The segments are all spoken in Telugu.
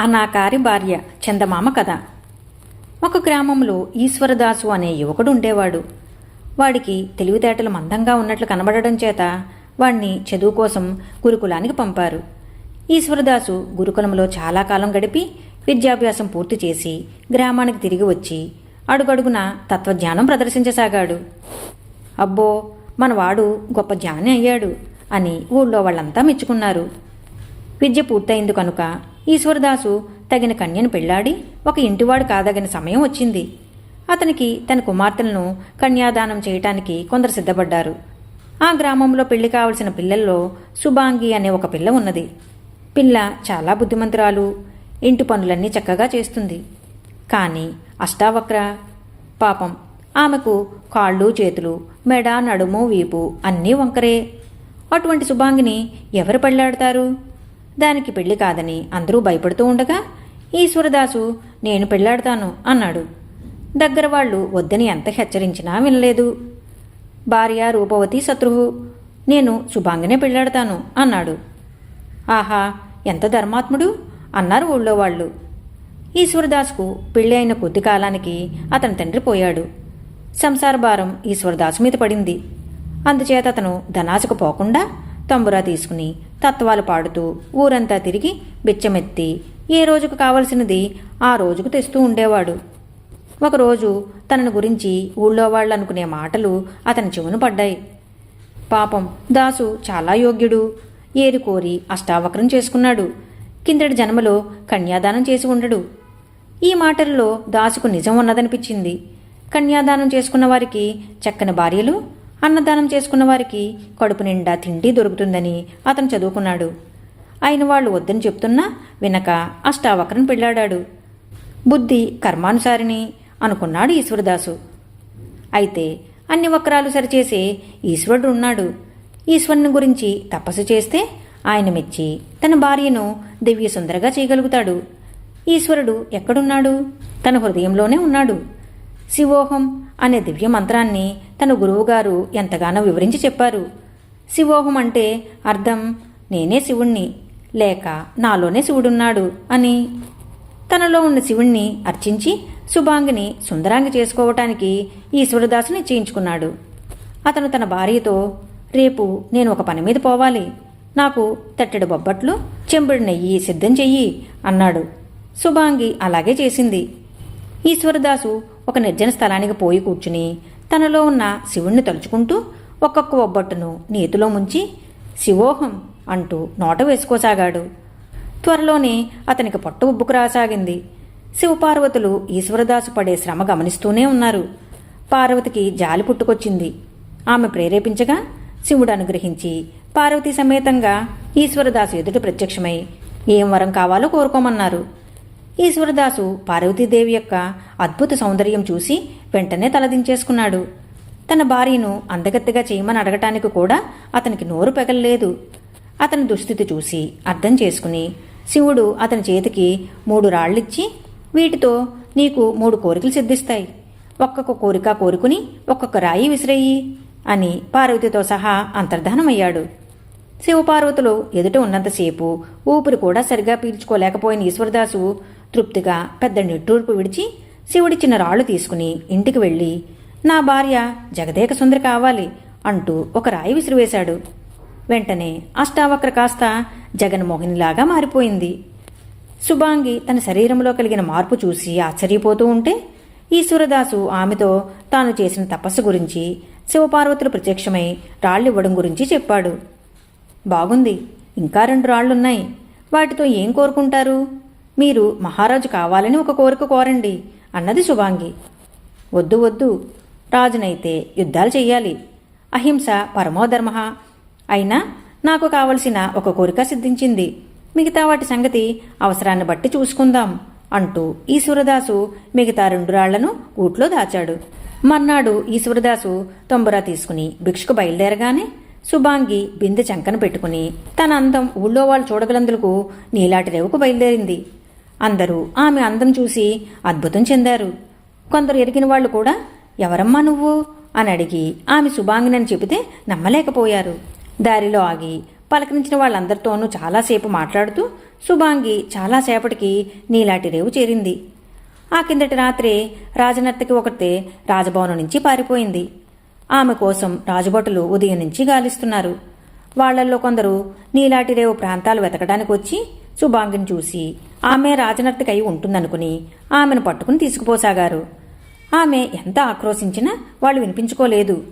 అనాకారి భార్య చందమామ కథ. ఒక గ్రామంలో ఈశ్వరదాసు అనే యువకుడు ఉండేవాడు. వాడికి తెలివితేటలు మందంగా ఉన్నట్లు కనబడడం చేత వాణ్ణి చదువు కోసం గురుకులానికి పంపారు. ఈశ్వరదాసు గురుకులంలో చాలా కాలం గడిపి విద్యాభ్యాసం పూర్తి చేసి గ్రామానికి తిరిగి వచ్చి అడుగడుగున తత్వజ్ఞానం ప్రదర్శించసాగాడు. అబ్బో మనవాడు గొప్ప జ్ఞాని అయ్యాడు అని ఊళ్ళో వాళ్ళంతా మెచ్చుకున్నారు. విద్య పూర్తయింది కనుక ఈశ్వరదాసు తగిన కన్యను పెళ్ళాడి ఒక ఇంటివాడు కాదగిన సమయం వచ్చింది. అతనికి తన కుమార్తెలను కన్యాదానం చేయటానికి కొందరు సిద్ధపడ్డారు. ఆ గ్రామంలో పెళ్ళి కావలసిన పిల్లల్లో సుబాంగి అనే ఒక పిల్ల ఉన్నది. పిల్ల చాలా బుద్ధిమంతురాలు ఇంటి పనులన్నీ చక్కగా చేస్తుంది. కానీ అష్టావక్ర పాపం ఆమెకు కాళ్ళు చేతులు మెడ నడుము వీపు అన్నీ వంకరే. అటువంటి సుబాంగిని ఎవరు పెళ్ళాడతారు? దానికి పెళ్ళి కాదని అందరూ భయపడుతూ ఉండగా ఈశ్వరదాసు నేను పెళ్ళాడతాను అన్నాడు. దగ్గర వాళ్ళు వద్దని ఎంత హెచ్చరించినా వినలేదు. భార్య రూపవతి శత్రువు నేను శుభాంగనే పెళ్ళాడతాను అన్నాడు. ఆహా ఎంత ధర్మాత్ముడు అన్నారు ఊళ్ళో వాళ్ళు. ఈశ్వరదాస్కు పెళ్ళి అయిన కొద్ది కాలానికి అతని తండ్రి పోయాడు. సంసార భారం ఈశ్వరదాసు మీద పడింది. అందుచేత అతను ధనాశకు పోకుండా తంబురా తీసుకుని తత్వాలు పాడుతూ ఊరంతా తిరిగి బిచ్చమెత్తి ఏ రోజుకు కావలసినది ఆ రోజుకు తెస్తూ ఉండేవాడు. ఒకరోజు తనను గురించి ఊళ్ళో వాళ్ళు అనుకునే మాటలు అతని చెవును పడ్డాయి. పాపం దాసు చాలా యోగ్యుడు. ఏరి కోరి అష్టావక్రం చేసుకున్నాడు. కిందటి జన్మలో కన్యాదానం చేసి ఉండడు. ఈ మాటల్లో దాసుకు నిజం ఉన్నదనిపించింది. కన్యాదానం చేసుకున్న వారికి చక్కని భార్యలు అన్నదానం చేసుకున్న వారికి కడుపు నిండా తిండి దొరుకుతుందని అతను చదువుకున్నాడు. అయిన వాళ్ళు వద్దని చెప్తున్నా వినక అష్టావక్రను పెళ్ళాడాడు బుద్ధి కర్మానుసారిని అనుకున్నాడు ఈశ్వరదాసు. అయితే అన్ని వక్రాలు సరిచేసే ఈశ్వరుడు ఉన్నాడు. ఈశ్వరుని గురించి తపస్సు చేస్తే ఆయన మెచ్చి తన భార్యను దివ్య సుందరగా చేయగలుగుతాడు. ఈశ్వరుడు ఎక్కడున్నాడు? తన హృదయంలోనే ఉన్నాడు. శివోహం అనే దివ్య మంత్రాన్ని తన గురువుగారు ఎంతగానో వివరించి చెప్పారు. శివోహం అంటే అర్థం నేనే శివుణ్ణి లేక నాలోనే శివుడున్నాడు అని. తనలో ఉన్న శివుణ్ణి అర్చించి శుభాంగిని సుందరాంగి చేసుకోవటానికి ఈశ్వరదాసు నిశ్చయించుకున్నాడు. అతను తన భార్యతో రేపు నేను ఒక పని మీద పోవాలి. నాకు తట్టెడు బొబ్బట్లు చెంబుడు నెయ్యి సిద్ధం చెయ్యి అన్నాడు. శుభాంగి అలాగే చేసింది. ఈశ్వరదాసు ఒక నిర్జన స్థలానికి పోయి కూర్చుని తనలో ఉన్న శివుణ్ణి తలుచుకుంటూ ఒక్కొక్క ఒబ్బట్టును నేతిలో ముంచి శివోహం అంటూ నోట వేసుకోసాగాడు. త్వరలోనే అతనికి పొట్ట ఉబ్బుకు రాసాగింది. శివపార్వతులు ఈశ్వరదాసు పడే శ్రమ గమనిస్తూనే ఉన్నారు. పార్వతికి జాలి పుట్టుకొచ్చింది. ఆమె ప్రేరేపించగా శివుడు అనుగ్రహించి పార్వతీ సమేతంగా ఈశ్వరదాసు ఎదుట ప్రత్యక్షమై ఏం వరం కావాలో కోరుకోమన్నారు. ఈశ్వరదాసు పార్వతీదేవి యొక్క అద్భుత సౌందర్యం చూసి వెంటనే తలదించేసుకున్నాడు. తన భార్యను అందగత్తెగా చేయమని అడగటానికి కూడా అతనికి నోరు పెగలలేదు. అతని దుస్థితి చూసి అర్థం చేసుకుని శివుడు అతని చేతికి మూడు రాళ్ళిచ్చి వీటితో నీకు మూడు కోరికలు సిద్ధిస్తాయి. ఒక్కొక్క కోరిక కోరుకుని ఒక్కొక్క రాయి విసిరేయి అని పార్వతితో సహా అంతర్ధానమయ్యాడు. శివపార్వతులు ఎదుట ఉన్నంతసేపు ఊపిరి కూడా సరిగా పీల్చుకోలేకపోయిన ఈశ్వరదాసు తృప్తిగా పెద్ద నిట్టూర్పు విడిచి శివుడిచ్చిన రాళ్ళు తీసుకుని ఇంటికి వెళ్ళి నా భార్య జగదేక సుందరి కావాలి అంటూ ఒక రాయి విసిరివేశాడు. వెంటనే అష్టావక్ర కాస్త జగన్మోహినిలాగా మారిపోయింది. శుభాంగి తన శరీరంలో కలిగిన మార్పు చూసి ఆశ్చర్యపోతూ ఉంటే ఈశ్వరదాసు ఆమెతో తాను చేసిన తపస్సు గురించి శివపార్వతులు ప్రత్యక్షమై రాళ్ళివ్వడం గురించి చెప్పాడు. బాగుంది. ఇంకా రెండు రాళ్ళున్నాయి వాటితో ఏం కోరుకుంటారు? మీరు మహారాజు కావాలని ఒక కోరిక కోరండి అన్నది శుభాంగి. వద్దు వద్దు. రాజునైతే యుద్ధాలు చెయ్యాలి. అహింస పరమోధర్మ. అయినా నాకు కావలసిన ఒక కోరిక సిద్ధించింది. మిగతా వాటి సంగతి అవసరాన్ని బట్టి చూసుకుందాం అంటూ ఈశ్వరదాసు మిగతా రెండు రాళ్ళను ఊట్లో దాచాడు. మర్నాడు ఈశ్వరదాసు తొంబరా తీసుకుని భిక్షకు బయలుదేరగానే శుభాంగి బిందె చంకన పెట్టుకుని తన అందం ఊళ్ళో వాళ్ళు చూడగలందులకు నీలాటి రేవుకు బయలుదేరింది. అందరూ ఆమె అందం చూసి అద్భుతం చెందారు. కొందరు ఎరిగిన వాళ్ళు కూడా ఎవరమ్మా నువ్వు? అని అడిగి ఆమె శుభాంగినని చెబితే నమ్మలేకపోయారు. దారిలో ఆగి పలకరించిన వాళ్ళందరితోనూ చాలాసేపు మాట్లాడుతూ శుభాంగి చాలాసేపటికి నీలాటి రేవు చేరింది. ఆ కిందటి రాత్రే రాజనర్తకి ఒకటే రాజభవనం నుంచి పారిపోయింది. ఆమె కోసం రాజభటులు ఉదయం నుంచి గాలిస్తున్నారు. వాళ్ళల్లో కొందరు నీలాటి రేవు ప్రాంతాలు వెతకడానికి వచ్చి సుభాంగిని చూసి ఆమె రాజనర్తికై ఉంటుందనుకుని ఆమెను పట్టుకుని తీసుకుపోసాగారు. ఆమె ఎంత ఆక్రోశించినా వాళ్ళు వినిపించుకోలేదు.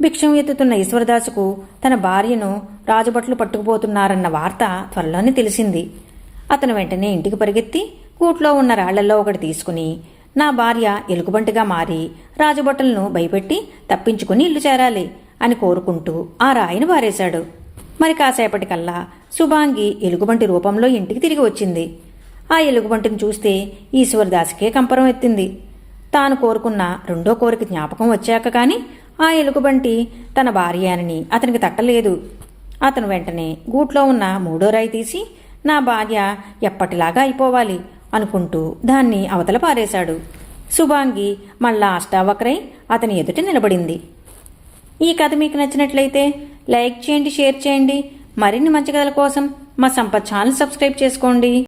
భిక్షం ఎత్తుతున్న ఈశ్వరదాసుకు తన భార్యను రాజభట్లు పట్టుకుపోతున్నారన్న వార్త త్వరలోనే తెలిసింది. అతను వెంటనే ఇంటికి పరిగెత్తి కూట్లో ఉన్న రాళ్ళల్లో ఒకటి తీసుకుని నా భార్య ఎలుగుబంటిగా మారి రాజభటులను భయపెట్టి తప్పించుకుని ఇల్లు చేరాలి అని కోరుకుంటూ ఆ రాయిని బారేశాడు మరి కాసేపటికల్లా శుభాంగి ఎలుగుబంటి రూపంలో ఇంటికి తిరిగి వచ్చింది. ఆ ఎలుగుబంటిని చూస్తే ఈశ్వరదాసుకే కంపరం ఎత్తింది. తాను కోరుకున్న రెండో కోరిక జ్ఞాపకం వచ్చాక కాని ఆ ఎలుగుబంటి తన భార్య అని అతనికి తట్టలేదు. అతను వెంటనే గూట్లో ఉన్న మూడో రాయి తీసి నా భార్య ఎప్పటిలాగా అయిపోవాలి. అనుకుంటూ దాన్ని అవతల పారేశాడు. శుభాంగి మళ్ళా అష్టావక్రై అతని ఎదుట నిలబడింది. ఈ కథ మీకు నచ్చినట్లయితే లైక్ చేయండి షేర్ చేయండి. మరిన్ని మంచి కథల కోసం మా సంపత్ ఛానల్ సబ్స్క్రైబ్ చేసుకోండి.